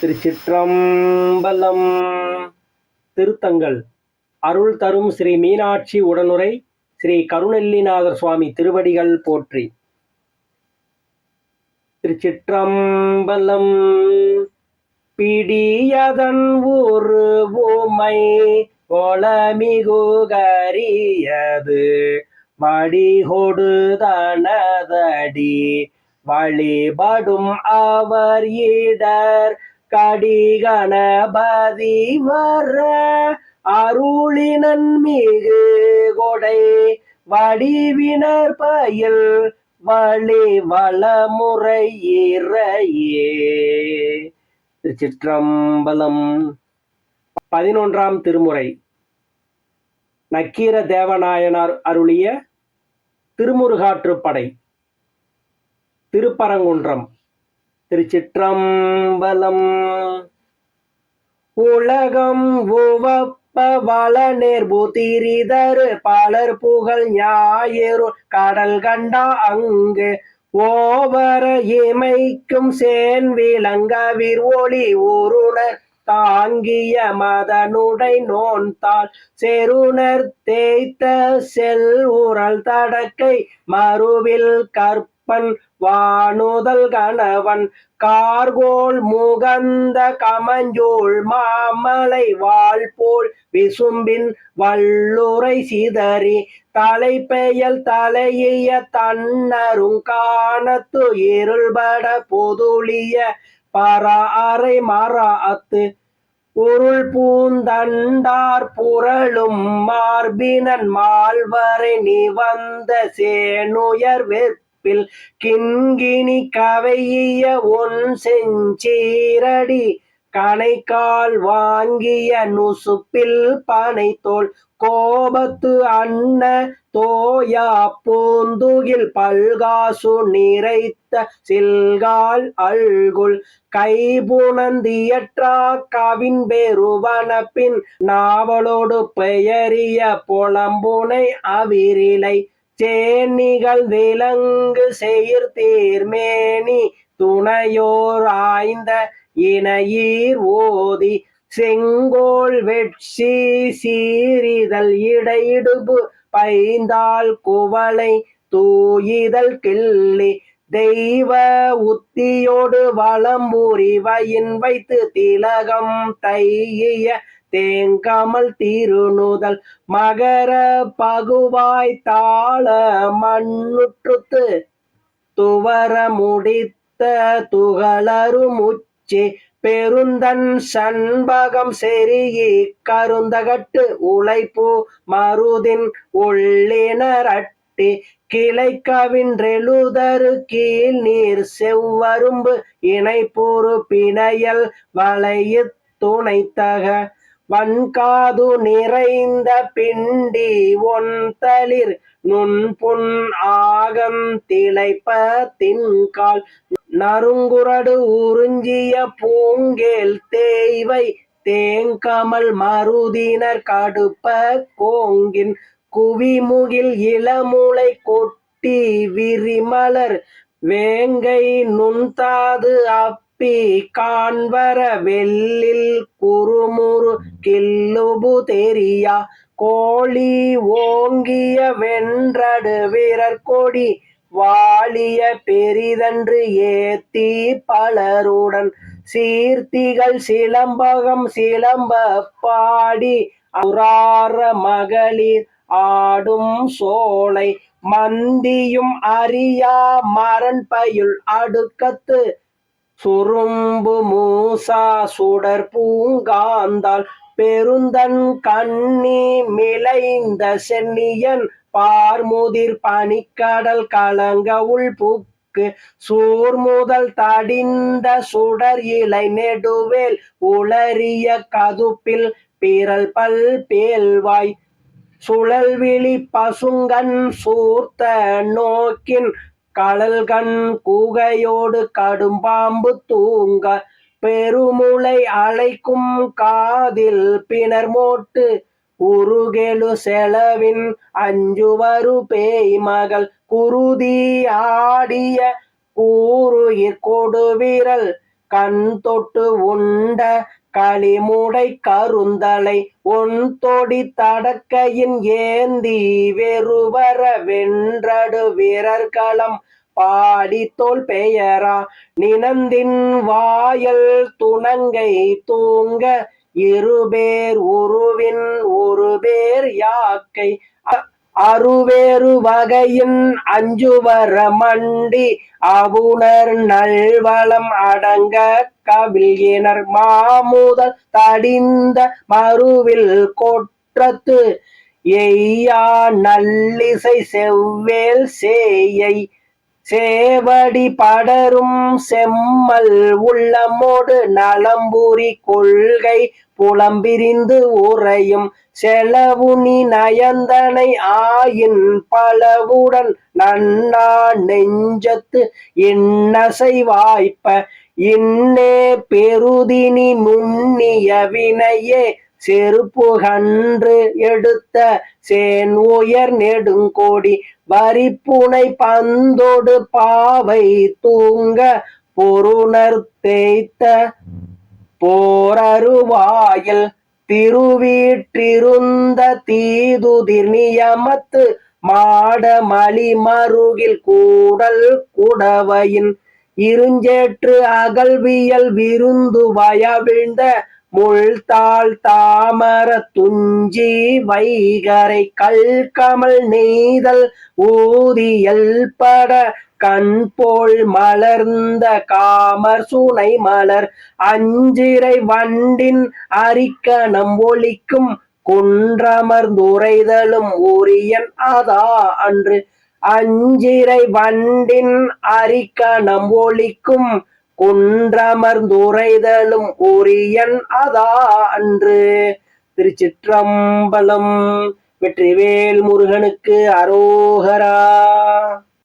திருச்சிற்றம்பலம். திருத்தங்கள். அருள் தரும் ஸ்ரீ மீனாட்சி உடனுரை ஸ்ரீ கருணெல்லிநாதர் சுவாமி திருவடிகள் போற்றி. திருச்சிற்றம்பலம். பிடியதன் ஒரு ஓமை ஒளமிகுகரியது வடிகொடுதனதடி வழிபடும் அவர் இடர் கடிகணபதி வர அருளினன் மிகு கொடை வடிவினர் பயில் வழி வளமுறை இறையே திருச்சிற்றம்பலம் பதினொன்றாம் திருமுறை. நக்கீர தேவநாயனார் அருளிய திருமுருகாற்றுப்படை திருப்பரங்குன்றம். திருச்சிற்றம்பலம். உலகம் உவப்ப வளநேர் புத்திரிதரு பலர் புகழ் ஞாயிறு கடல் கண்டா அங்கு. ஓவர இமைக்கும் சேன் விளங்கவிர் ஒளி ஊருணர் தாங்கிய மதனுடை நோன்தாள். செருணர் தேய்த்த செல் உரல் தடக்கை மறுவில் கற்பன் வானுதல் கணவன் கார்கோள் முகந்த கமஞ்சோள் மாமலை வாழ்போல் விசும்பின் வள்ளுரை சிதறி தலைப்பெயல் தலையிய தன்னரும் காணத்து இருள்பட பொதுளிய பராறை மராத்து உருள் பூந்தண்டார் புரளும் மார்பினன் மால்வரை நிவந்த சேனுயர் கற்பில் கிண்கிணி கவையிய ஒன் செஞ்சீரடி கணைக்கால் வாங்கிய நுசுப்பில் பனைத்தோல் கோபத்து அன்ன தோயா பூந்துகில் பல்காசு நிறைத்த சில்கால் அல்குல் கைபுணந்தியற்றா கவின் பெருவன பின் நாவலோடு பெயரிய புலம்புனை அவிரிலை சேனிகள் விலங்கு செயிர் தீர்மேனி துணையோர் ஆய்ந்த இணையீர் ஓதி செங்கோல் வெட்சி சீரிதழ் இடையிடுபு பைந்தாள் குவளை தூயிதழ் கிள்ளி தெய்வ உத்தியோடு வளம்பூரி வயின் வைத்து திலகம் தைய தேங்காமல் திருநூதல் மகர பகுவாய் தாள மண்ணுற்றுத்து துவர முடித்த துகளறு முச்சி பெருந்தன் சண்பகம் செருகி கருந்தகட்டு உழைப்பு மருதின் உள்ளினரட்டி கிளை கவின்றெழுதரு கீழ் நீர் செவ்வரும்பு இணைப்பூறு பிணையல் வளைய துணைத்தக வன்காது நிறைந்த பிண்டி ஒன்தளிர் நுண்புண் ஆகம் திளைப்ப தின்கால். நறுங்குரடு உறிஞ்சிய பூங்கேல் தேய்வை தேங்கமல் மருதினர் கடுப்ப கோங்கின். குவிமுகில் இளமுளை கொட்டி விரிமலர் வேங்கை நுண்தாது அப்பி காண்வர வெள்ளில் குறுமுறு கில்லுபு தெரியா. கோழி ஓங்கிய வென்றடு வீரர் கொடி வாழிய பெரிதன்று ஏத்தி பலருடன். சீர்த்திகள் சிலம்பகம் சிலம்ப பாடி அவுரார மகளிர் ஆடும் சோலை. மந்தியும் அறியா மரண் பயுள் அடுக்கத்து சுரும்பு மூசா சுடர் பூங்காந்தால் பெருந்தன் கண்ணி மிளைந்த சென்னியன் பார்முதிர் பனிக்கடல் கலங்க உள் புக்கு. சூர்முதல் தடிந்த சுடர் இலை நெடுவேல் உளறிய கதுப்பில் பிறல் பல் பேல்வாய். சுழல்விழி பசுங்கன் சூர்த்த நோக்கின் கடல்கண் கூகையோடு கடும்பாம்பு தூங்க பெருமுளை அழைக்கும் காதில் பிணர் மோட்டு உருகெழு செலவின் அஞ்சுவரு பேய் மகள் குருதி ஆடிய கூருயிர் கொடு விரல் கண் தொட்டு உண்ட களிமுடை கருந்தலை ஒன் தொடி தடக்கையின் ஏந்தி வெறுவர வென்றடு வீரர்களம் பாடி தோல் பெயரா நினந்தின் வாயல் துணங்கை தூங்க இருபேர் உருவின் ஒரு பேர் யாக்கை. அருவேறு அறுவேறு வகையின் அஞ்சுவர மண்டி அவுணர் நல்வளம் அடங்க கவிழ்கினர். மாமுதல் தடிந்த மறுவில் கொற்றத்து எய்யா நல்லிசை செவ்வேல் சேயை சேவடி படரும் செம்மல் உள்ளமோடு நலம்புரி கொள்கை புலம்பிரிந்து உறையும் செலவுனி நயந்தனை ஆயின் பலவுடன் நன்னா நெஞ்சத்து இன்னசை வாய்ப்ப. இன்னே பெருதினி முன்னிய வினையே செருப்புகன்று எடுத்த சேன் உயர் நெடுங்கோடி வரிப்புனை பந்தோடு பாவை தூங்க பொருணர் தேய்த்த போரருவாயில் திருவீற்றிருந்த தீதுதிர் நியமத்து மாட மருகில் கூடல் குடவையின் இருஞ்சேற்று அகல்வியல் விருந்து வயவிழ்ந்த முள்தாள் தாமர துஞ்சி வைகரை கல்கமல் நெய்தல் ஊதியல் பட கண்போல் மலர்ந்த காமர் சுனை மலர் அஞ்சிரை வண்டின் அரிக்கணம் ஒழிக்கும் குன்றமர்ந்துரைதலும் உரியன் அதா அன்று. அஞ்சிரை வண்டின் அரிக்கணம் ஒழிக்கும் குன்றமர்ந்துரைதலும் உரியன் அதா அன்று திருச்சிற்றம்பலம் வெற்றிவேல் முருகனுக்கு அரோகரா.